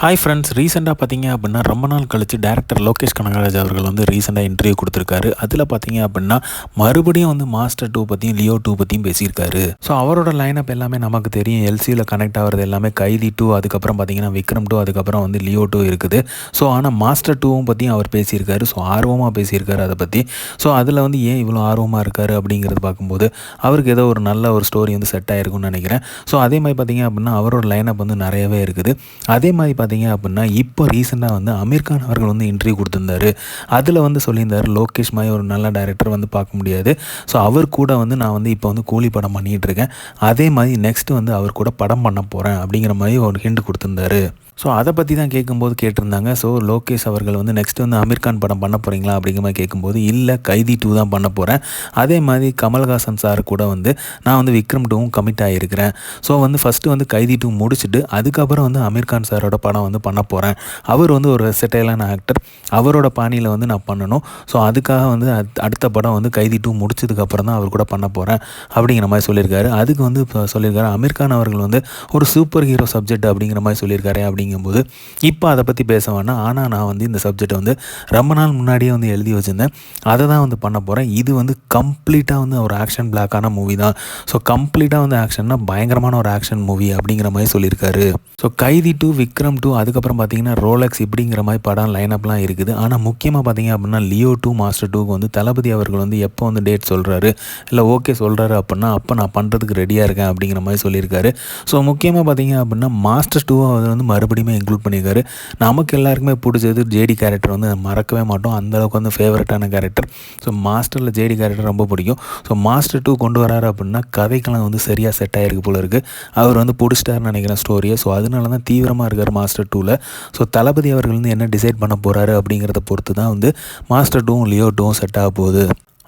Hi friends ரீசெண்டாக பார்த்தீங்க அப்படின்னா ரொம்ப நாள் கழித்து டேரக்டர் லோகேஷ் கனகராஜ் அவர்கள் வந்து ரீசெண்டாக இன்டர்வியூ கொடுத்துருக்காரு. அதில் பார்த்தீங்க அப்படின்னா மறுபடியும் வந்து மாஸ்டர் டூ பற்றியும் லியோ டூ பற்றியும் பேசியிருக்காரு. ஸோ அவரோட லைனப் எல்லாமே நமக்கு தெரியும். எல்சியில் கனெக்ட் ஆகிறது எல்லாமே கைதி டூ அதுக்கப்புறம் பார்த்தீங்கன்னா விக்ரம் டூ அதுக்கப்புறம் வந்து லியோ டூ இருக்குது. ஸோ ஆனால் மாஸ்டர் டூவும் பற்றியும் அவர் பேசியிருக்காரு. ஸோ ஆர்வமாக பேசியிருக்காரு அதை பற்றி ஸோ அதில் வந்து ஏன் இவ்வளோ ஆர்வமாக இருக்காரு அப்படிங்கிறது பார்க்கும்போது அவருக்கு ஏதோ ஒரு நல்ல ஒரு ஸ்டோரி வந்து செட் ஆகிருக்கும்னு நினைக்கிறேன். ஸோ அதே மாதிரி பார்த்தீங்க அப்படின்னா அவரோட லைனப் வந்து நிறையவே இருக்குது. அதே மாதிரி பார்த்தீங்க அப்படின்னா இப்போ ரீசெண்டாக வந்து அமீர் கான் அவர்கள் வந்து இன்டர்வியூ கொடுத்துருந்தாரு. அதில் வந்து சொல்லியிருந்தார் லோகேஷ் மாதிரி ஒரு நல்ல டைரக்டர் வந்து பார்க்க முடியாது. ஸோ அவர் கூட வந்து நான் வந்து இப்போ வந்து கூலி படம் பண்ணிகிட்டு இருக்கேன். அதே மாதிரி நெக்ஸ்ட் வந்து அவர் கூட படம் பண்ண போகிறேன் அப்படிங்கிற மாதிரி ஒரு ஹிண்ட் கொடுத்துருந்தாரு. ஸோ அதை பற்றி தான் கேட்கும்போது கேட்டிருந்தாங்க. ஸோ லோகேஷ் அவர்கள் வந்து நெக்ஸ்ட் வந்து அமீர்கான் படம் பண்ண போகிறீங்களா அப்படிங்கிற மாதிரி கேட்கும்போது இல்லை கைதி டூ தான் பண்ண போகிறேன் அதே மாதிரி கமல்ஹாசன் சார் கூட வந்து நான் வந்து விக்ரம் டூவும் கமிட் ஆகியிருக்கிறேன் ஸோ வந்து ஃபஸ்ட்டு வந்து கைதி டூ முடிச்சுட்டு அதுக்கப்புறம் வந்து அமீர்கான் சாரோட படம் வந்து பண்ண போகிறேன் அவர் வந்து ஒரு செட்டைலான ஆக்டர் அவரோட பாணியில் வந்து நான் பண்ணணும். ஸோ அதுக்காக வந்து அடுத்த படம் வந்து கைதி டூ முடிச்சதுக்கப்புறம் தான் அவர் கூட பண்ண போகிறேன் அப்படிங்கிற மாதிரி சொல்லியிருக்காரு. அதுக்கு வந்து இப்போ சொல்லியிருக்காரு. அமீர்கான் அவர்கள் வந்து ஒரு சூப்பர் ஹீரோ சப்ஜெக்ட் அப்படிங்கிற மாதிரி சொல்லியிருக்காரு அப்படிங்க அப்படிங்கும்போது இப்போ அதை பற்றி பேச வேணாம். ஆனால் நான் வந்து இந்த சப்ஜெக்டை வந்து ரொம்ப நாள் முன்னாடியே வந்து எழுதி வச்சுருந்தேன். அதை தான் வந்து பண்ண போகிறேன் இது வந்து கம்ப்ளீட்டாக வந்து ஒரு ஆக்ஷன் பிளாக்கான மூவி தான். ஸோ கம்ப்ளீட்டாக வந்து ஆக்ஷன்னா பயங்கரமான ஒரு ஆக்ஷன் மூவி அப்படிங்கிற மாதிரி சொல்லியிருக்காரு. So Kaithi two Vikram two அதுக்கப்புறம் பார்த்தீங்கன்னா ரோலக்ஸ் இப்படிங்கிற மாதிரி படம் லைனப்லாம் இருக்குது. ஆனால் முக்கியமாக பார்த்தீங்க அப்படின்னா லியோ டூ மாஸ்டர் டூக்கு வந்து தளபதி அவர்கள் வந்து எப்போ வந்து டேட் சொல்கிறாரு இல்லை ஓகே சொல்கிறாரு அப்படின்னா அப்போ நான் பண்ணுறதுக்கு ரெடியாக இருக்கேன் அப்படிங்கிற மாதிரி சொல்லியிருக்காரு. ஸோ முக்கியமாக பார்த்தீங்க அப்படின்னா மாஸ்டர் டூ வந்து மறுபடியும் மறுபடியும் இன்க்ளூட் பண்ணியிருக்காரு. நமக்கு எல்லாருக்குமே பிடிச்சது ஜேடி கேரக்டர் வந்து மறக்கவே மாட்டோம். அந்தளவுக்கு வந்து ஃபேவரட்டான கேரக்டர் ஸோ மாஸ்டரில் ஜேடி கேரக்டர் ரொம்ப பிடிக்கும். ஸோ மாஸ்டர் டூ கொண்டு வராரு அப்படின்னா கதைக்கெல்லாம் வந்து சரியாக செட் ஆகிருக்கு போல இருக்குது அவர் வந்து பிடிச்சிட்டாருன்னு நினைக்கிறேன் ஸ்டோரியை ஸோ அதனால தான் தீவிரமாக இருக்கார் மாஸ்டர் டூவில் ஸோ தளபதி அவர்கள் வந்து என்ன டிசைட் பண்ண போகிறாரு அப்படிங்கிறத பொறுத்து தான் வந்து மாஸ்டர் டூவும் லியோ டூவும் செட் ஆக போகுது.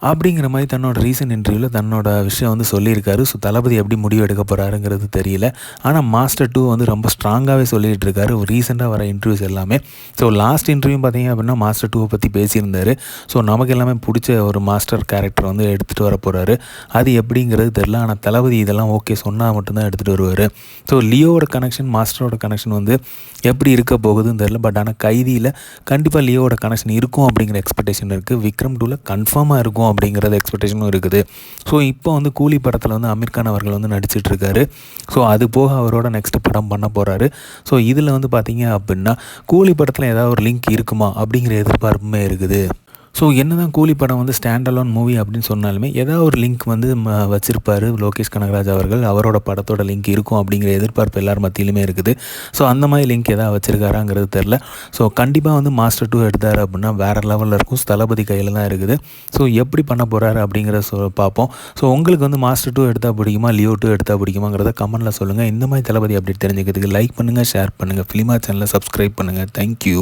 அப்படிங்கிற மாதிரி தன்னோட ரீசன்ட் இன்டர்வியூவில் தன்னோட விஷயம் வந்து சொல்லியிருக்காரு. ஸோ தளபதி எப்படி முடிவு எடுக்க போகிறாருங்கிறது தெரியல. ஆனால் மாஸ்டர் டூ வந்து ரொம்ப ஸ்ட்ராங்காகவே சொல்லிகிட்டு இருக்காரு. ரீசெண்டாக வர இன்டர்வியூஸ் எல்லாமே. ஸோ லாஸ்ட் இன்டர்வியூ பார்த்தீங்க அப்படின்னா மாஸ்டர் டூவை பற்றி பேசியிருந்தார். ஸோ நமக்கு எல்லாமே பிடிச்ச ஒரு மாஸ்டர் கேரக்டர் வந்து எடுத்துகிட்டு வர போகிறாரு அது எப்படிங்கிறது தெரில ஆனால் தளபதி இதெல்லாம் ஓகே சொன்னால் மட்டும்தான் எடுத்துகிட்டு வருவார். ஸோ லியோவோட கனெக்ஷன் மாஸ்டரோட கனெக்ஷன் வந்து எப்படி இருக்க போகுதுன்னு தெரில பட் ஆனால் கைதியில் கண்டிப்பாக லியோவோட கனெக்ஷன் இருக்கும் அப்படிங்கிற எக்ஸ்பெக்டேஷன் இருக்குது விக்ரம் டூவில் கன்ஃபார்மாக இருக்கும் அப்படிங்கிறது எக்ஸ்பெக்டேஷனும் இருக்குது. ஸோ இப்போ வந்து கூலி படத்தில் வந்து அமீர் கான் அவர்கள் வந்து நடிச்சிட்ருக்காரு. ஸோ அது போக அவரோட நெக்ஸ்ட் படம் பண்ண போகிறாரு ஸோ இதில் வந்து பார்த்தீங்க அப்படின்னா கூலி படத்தில் ஏதாவது ஒரு லிங்க் இருக்குமா அப்படிங்கிற எதிர்பார்ப்புமே இருக்குது. ஸோ என்ன தான் கூலி படம் வந்து ஸ்டாண்ட் அலோன் மூவி அப்படின்னு சொன்னாலுமே ஏதாவது ஒரு லிங்க் வந்து வச்சுருப்பார் லோகேஷ் கனகராஜ் அவர்கள். அவரோட படத்தோட லிங்க் இருக்கும் அப்படிங்கிற எதிர்பார்ப்பு எல்லார் மத்தியிலுமே இருக்குது. ஸோ அந்த மாதிரி லிங்க் எதாவது வச்சுருக்காராங்கிறது தெரில ஸோ கண்டிப்பாக வந்து மாஸ்டர் டூ எடுத்தார் அப்படின்னா வேறு லெவலில் இருக்கும். தளபதி கையில் தான் இருக்குது. ஸோ எப்படி பண்ண போகிறாரு அப்படிங்கிறத சொ பார்ப்போம். ஸோ உங்களுக்கு வந்து மாஸ்டர் டூ எடுத்தால் பிடிக்குமா? லியோ டூ எடுத்தால் பிடிக்குமாங்கிறத கமெண்ட்டில் சொல்லுங்கள் இந்த மாதிரி தளபதி அப்படி தெரிஞ்சுக்கிறதுக்கு லைக் பண்ணுங்கள் ஷேர் பண்ணுங்கள் ஃபிலிமா சேனலை சப்ஸ்கிரைப் பண்ணுங்கள் தேங்க்யூ